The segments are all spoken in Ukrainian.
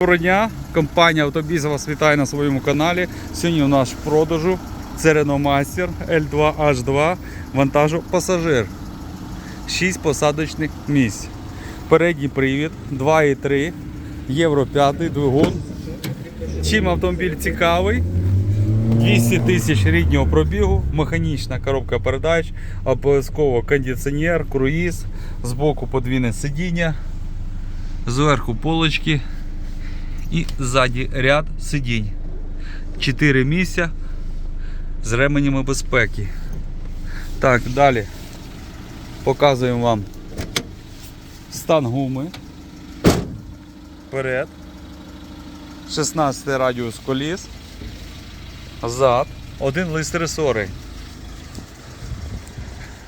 Доброго дня, компанія Автобіз вас вітає на своєму каналі. Сьогодні у нас в продажу це L2H2 вантажу пасажир. 6 посадочних місць. Передній привід 2,3 Євро 5 двигун. Чим автомобіль цікавий? 200 тисяч ріднього пробігу, механічна коробка передач, обов'язково кондиціонер, круїз, збоку подвійне сидіння, зверху полочки і ззаді ряд сидінь. Чотири місця з ременями безпеки. Так, далі показуємо вам стан гуми. Вперед. 16 радіус коліс. Зад. Один лист ресори.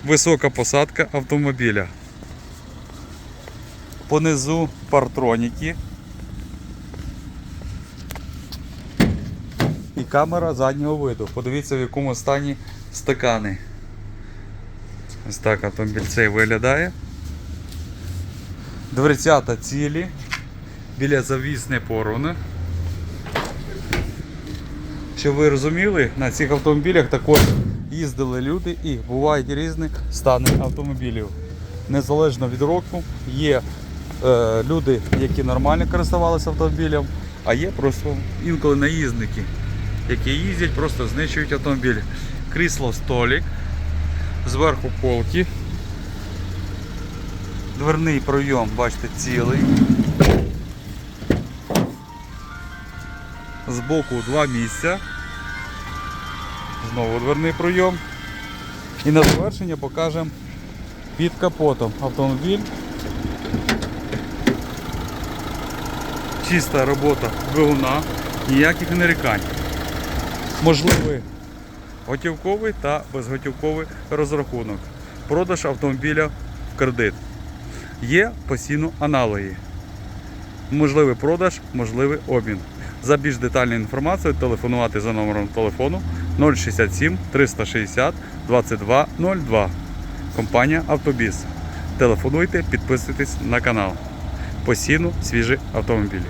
Висока посадка автомобіля. Понизу партроніки. І камера заднього виду. Подивіться, в якому стані стакани. Ось так автомобіль цей виглядає. Дверцята цілі, біля завіс не порване. Щоб ви розуміли, на цих автомобілях також їздили люди і бувають різні стани автомобілів. Незалежно від року, є е, люди, які нормально користувалися автомобілем, а є просто інколи наїзники які їздять, просто знищують автомобіль. Крісло столик, зверху полки. Дверний пройом, бачите, цілий. Збоку два місця. Знову дверний пройом. І на завершення покажемо під капотом автомобіль. Чиста робота двигуна, ніяких нарікань можливий готівковий та безготівковий розрахунок. Продаж автомобіля в кредит. Є постійно аналоги. Можливий продаж, можливий обмін. За більш детальною інформацією телефонувати за номером телефону 067 360 2202. Компанія Автобіс. Телефонуйте, підписуйтесь на канал. Постійно свіжі автомобілі.